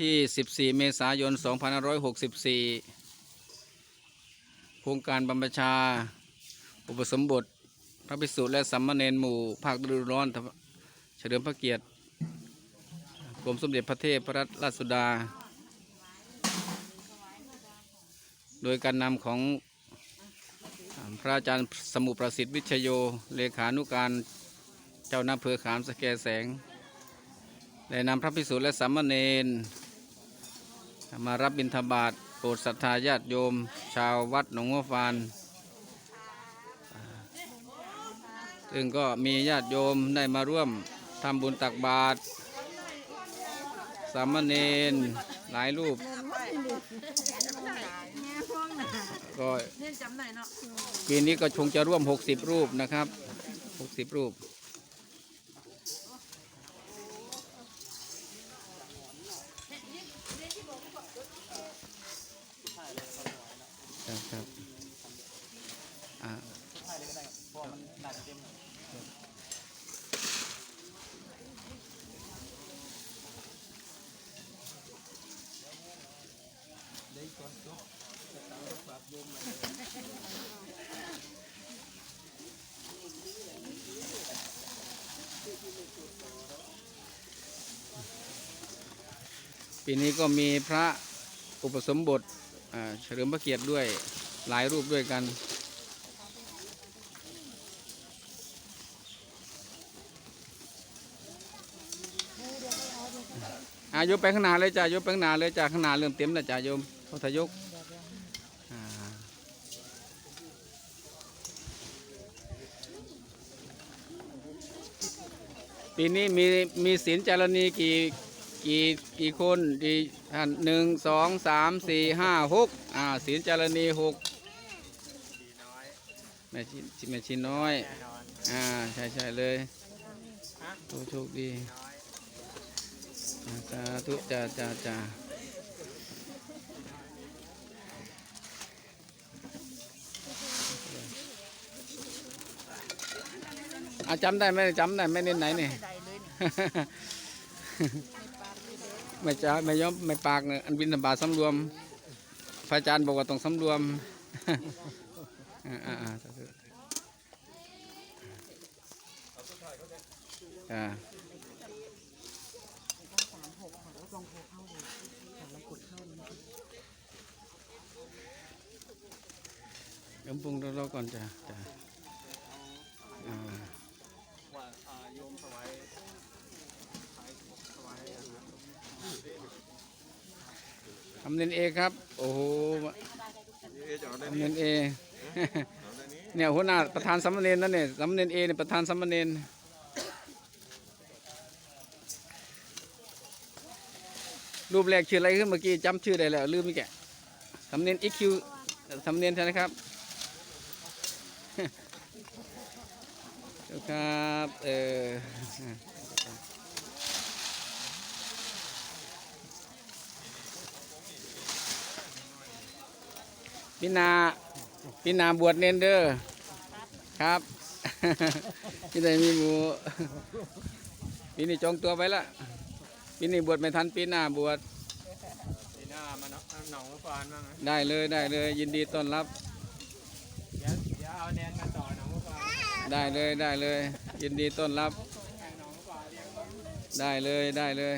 ที่ 14 เมษายน 2564 โครงการบรรพชา อุปสมบท พระภิกษุและสัมมาเนนหมู่ ภาคฤดูร้อน เฉลิมพระเกียรติกรมสมเด็จพระเทพรัตนราชสุดา โดยการนำของพระอาจารย์สมุประสิทธิ์วิชโย เลขานุการเจ้าหน้าอำเภอขามสแกแสง ได้นำพระภิกษุและสามเณร มารับบิณฑบาตโปรดศรัทธาญาติโยม ชาววัดหนองงัวฟานซึ่งก็มีญาติโยมได้มาร่วมทำบุญตักบาตรสามเณรหลายรูป ก็เนี่ยจำได้เนาะปีนี้ก็คงจะร่วม 60 รูปนะครับ 60 รูป ครับครับอ่าปีนี้ก็มีพระอุปสมบทเฉลิมพระเกียรติด้วย หลายรูปด้วยกันอายมไปข้างหน้าเลยจ้าโยมไปข้างหน้าเลยจ้าข้างหน้าเริ่มเต็มแล้วจ้าโยมพระทยกปีนี้มีมีศีลจารณีกี่กี่กี่คนกี่ท่านหนึ่งสองสามสี่ห้าหกอ่าศีลจารณีหก แม่ชิแม่ชินน้อยอ่า ใช่ใช่เลยโอ้โชคดีสาธุจ้าจ้าจ้าอาจำได้ไหมจำได้ไหมเน้นไหนนี่ ใดเลยเนี่ยไม่จ้าไม่ยอมไม่ปากเนี่ยอันบินบาตสำรวม พระอาจารย์บอกว่าต้องสำรวม อ่าอ่าอ่า อ่าสามหกแล้วลองโทรเข้าดูค่ะลองกดเข้าดูนะคะเดี๋ยวปรุงรอๆก่อนจ้าจ้าอ่าว่าโยมถวายถวายทำเนนเอครับ โอ้โหทำเนนเอเนี่ยหัวหน้าประธานสามเณรนั่นเนี่ยสามเณรเอเนี่ยประธานสามเณร รูปแรกชื่ออะไรขึ้นเมื่อกี้จำชื่อได้แล้วลืมไม่แกะสามเณรอีคิวสามเณรใช่ไหมครับเจ้าครับเออพี่นาพี่นาบวชเนนเด้อครับที่ไหนมีหมูปีนี้จองตัวไปละ ปีนี้บวชไม่ทันปีหน้าบวชปีหน้ามาเนาะหนองฟานบ้างนะได้เลยได้เลย ยินดีต้อนรับ เดี๋ยวเดี๋ยวเอาแนนมาต่อหนองฟานได้เลยได้เลย ยินดีต้อนรับแข่งหนองฟานเลี้ยงได้เลยได้เลย